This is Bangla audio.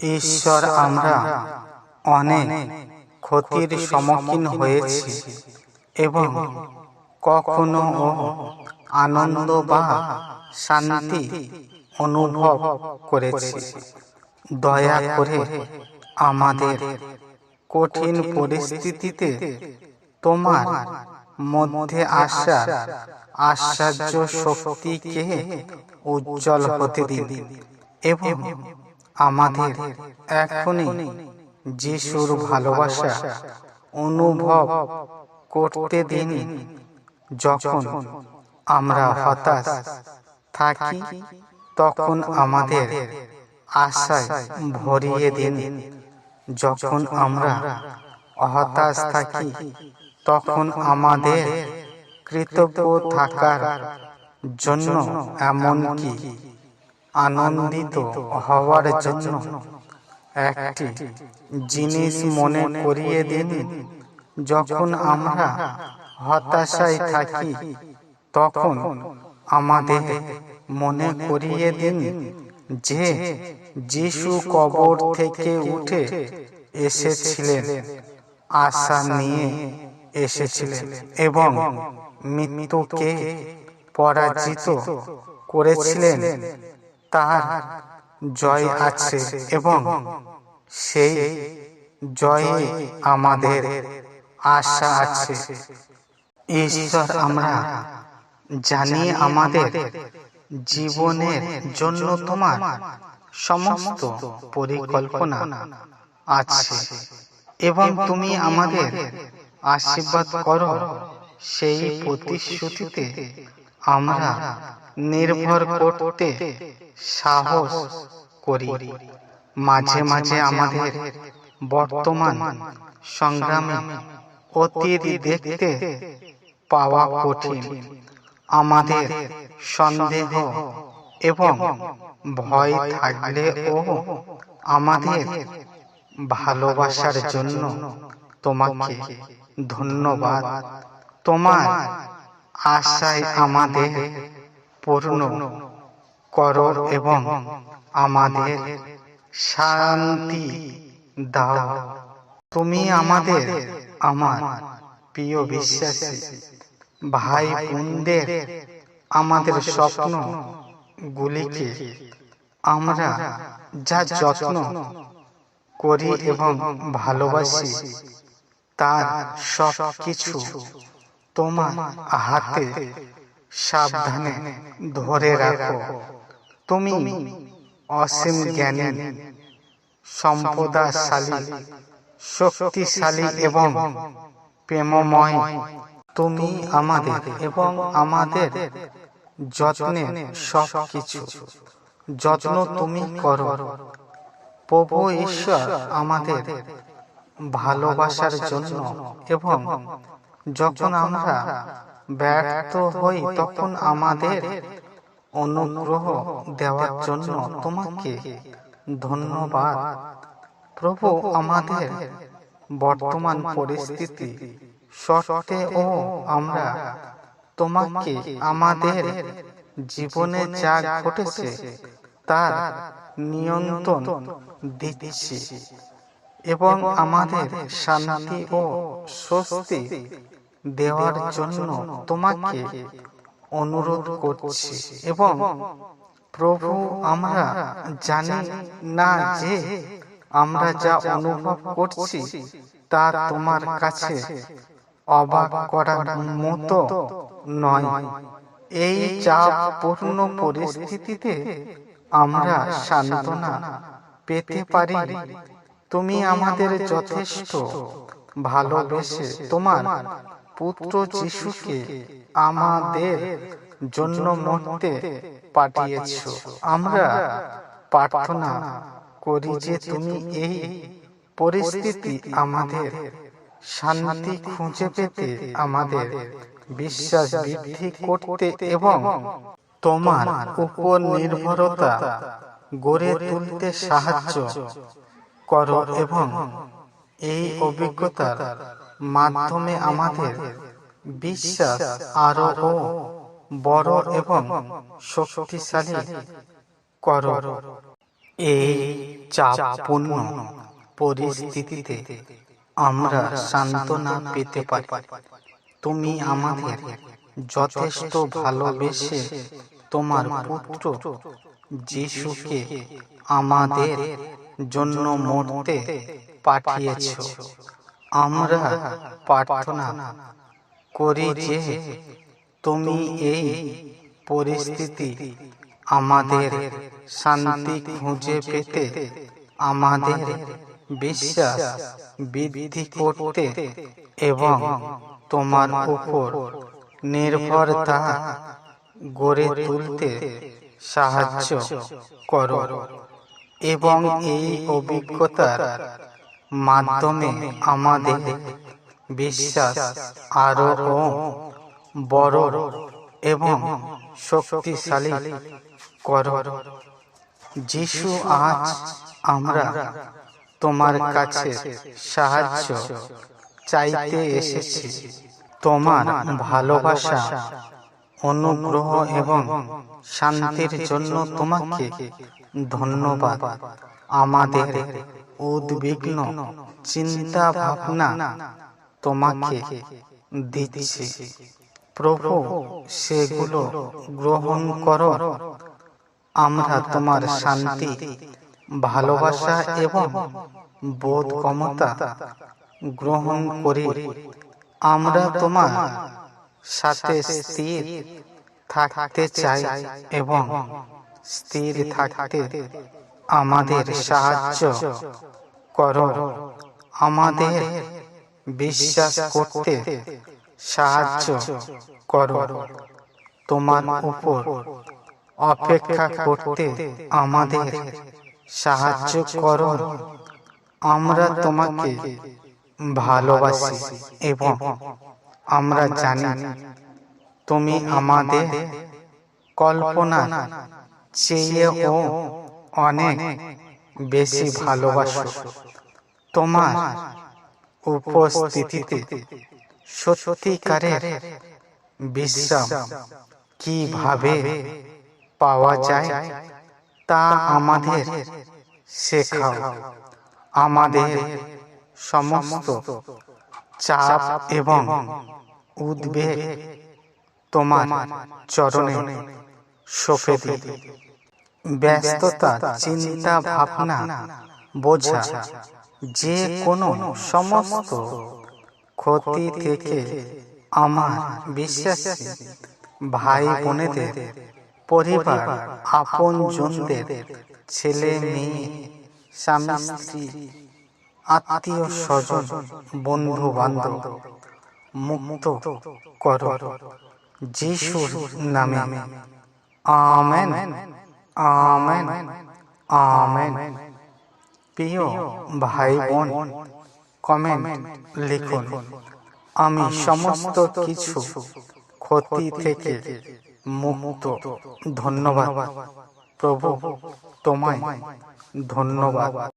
ঈশ্বর আমরা অনেক ক্ষতির সম্মুখীন হয়েছি এবং কখনো আনন্দ বা শান্তি অনুভব করেছি। দয়া করে আমাদের কঠিন পরিস্থিতিতে তোমার মধ্যে আসা আশ্চর্য শক্তিকে উজ্জ্বল হতে দিন এবং আমাদের এখনই যিশুর ভালোবাসা অনুভব করতে দিন যখন আমরা হতাশ থাকি, তখন আমাদের আশায় ভরিয়ে দিন। যখন আমরা হতাশ থাকি, তখন আমাদের কৃতজ্ঞ থাকার জন্য এমনকি আনন্দিত হওয়ার জন্য একটি জিনিস মনে করিয়ে দিন। যখন আমরা হতাশায় থাকি, তখন আমাদের মনে করিয়ে দিন যে যিশু কবর থেকে উঠে এসেছিলেন, আশা নিয়ে এসেছিলেন এবং মৃত্যুকে পরাজিত করেছিলেন। তার জয় আছে এবং সেই জয়ে আমাদের আশা আছে। ঈশ্বর, আমরা জানি আমাদের জীবনের জন্য তোমার সমস্ত পরিকল্পনা আছে এবং তুমি আমাদের আশীর্বাদ করো। সেই প্রতিশ্রুতিতে আমরা নির্ভর করতে সাহস করি। মাঝে মাঝে আমাদের বর্তমান সংগ্রামে অতীত দেখতে পাওয়া কঠিন। আমাদের সন্দেহ এবং ভয় থাকলেও আমাদের ভালোবাসার জন্য তোমাকে ধন্যবাদ। তোমার আশায় আমাদের পূর্ণ করো এবং আমাদের শান্তি দাও। তুমি আমাদের আমার প্রিয় বিশ্বাসী ভাই বোনদের আমাদের স্বপ্ন গুলিকে আমরা যা যত্ন করি এবং ভালোবাসি, তার সব কিছু তোমার হাতে সাবধানে ধরে রাখো। তুমি অসীম জ্ঞানী, সম্পদাশালী, শক্তিশালী এবং প্রেমময়। তুমি আমাদের এবং আমাদের যত্নে সব কিছু যত্ন তুমি করো। প্রভু ঈশ্বর আমাদের ভালোবাসার জন্য এবং যখন আমরা ব্যর্থ হই, তখন আমাদের অনুগ্রহ দেওয়ার জন্য তোমাকে ধন্যবাদ। প্রভু আমাদের বর্তমান পরিস্থিতি সত্ত্বেও আমরা তোমাকে আমাদের জীবনে যা ঘটেছে তার নিয়ন্ত্রণ দিচ্ছি এবং আমাদের শান্তি ও স্বস্তি দেওয়ার জন্য তোমাকে অনুরোধ করছি এবং প্রভু আমরা জানি না যে আমরা যা অনুভব করছি তা তোমার কাছে অবাক করার মতো নয়। এই চাপপূর্ণ পরিস্থিতিতে আমরা সান্ত্বনা পেতে পারি। তুমি আমাদের যথেষ্ট ভালোবেসে তোমার পুত্র যিশুকে আমাদের জন্য মরতে পাঠিয়েছ। আমরা প্রার্থনা করি যে তুমি এই পরিস্থিতি আমাদের শান্তি খুঁজে পেতে আমাদের বিশ্বাস বৃদ্ধি করতে এবং তোমার উপর নির্ভরতা গড়ে তুলতে সাহায্য করো এবং এই অভিজ্ঞতার মাধ্যমে আমাদের বিশ্বাস আরও বড় এবং শক্তিশালী করো। এই চাপপূর্ণ পরিস্থিতিতে আমরা সান্ত্বনা পেতে পারি। তুমি আমাদের যথেষ্ট ভালোবেসে তোমার পুত্র যিশুকে আমাদের জন্য মরতে পাঠিয়েছ। আমরা প্রার্থনা করি যে তুমি এই পরিস্থিতি আমাদের শান্তি খুঁজে পেতে আমাদের বিশ্বাস বৃদ্ধি করতে এবং তোমার উপর নির্ভরতা গড়ে তুলতে সাহায্য করো। এবং এই অভিজ্ঞতার মাধ্যমে আমাদের বিশ্বাস আরও বড় এবং শক্তিশালী করো। যিশু, আজ আমরা তোমার কাছে সাহায্য চাইতে এসেছি। তোমার ভালোবাসা, অনুগ্রহ এবং শান্তির জন্য তোমাকে ধন্যবাদ। আমাদের উদ্বিগ্ন চিন্তা ভাবনা তোমাকে দিচ্ছি। প্রভু, সেগুলো গ্রহণ করো। আমরা তোমার শান্তি, ভালোবাসা এবং বোধ ক্ষমতা গ্রহণ করি। আমরা তোমার সাথে স্থির থাকতে চাই এবং স্থির থাকতে আমাদের সাহায্য করো। আমাদের বিশ্বাস করতে সাহায্য করো। তোমার উপর অপেক্ষা করতে আমাদের সাহায্য করো। আমরা তোমাকে ভালোবাসি এবং আমরা জানি তুমি আমাদের কল্পনা চেয়েও অনেক বেশি ভালোবাসো। তোমার উপস্থিতিতে সত্যিকারের বিশ্রাম কীভাবে পাওয়া যায় তা আমাদের শেখাও। আমাদের সমস্ত চাপ এবং উদ্বেগ তোমার চরণে দিই ব্যস্ততা, চিন্তা, ভাবনা, বোঝা যে কোনো সমস্ত ক্ষতি থেকে আমার বিশ্বাসী ভাই বোনেদের, পরিবার আপন জনদের ছেলে মেয়ে, স্বামী স্ত্রী, আত্মীয় স্বজন বন্ধু বান্ধব মুক্ত কর। যিশুর নামে। আমেন। আমেন। আমেন। প্রিয় ভাই বোন কমেন্ট লিখুন। আমি সমস্ত কিছু ক্ষতি থেকে মুক্ত। ধন্যবাদ। প্রভু তোমায় ধন্যবাদ।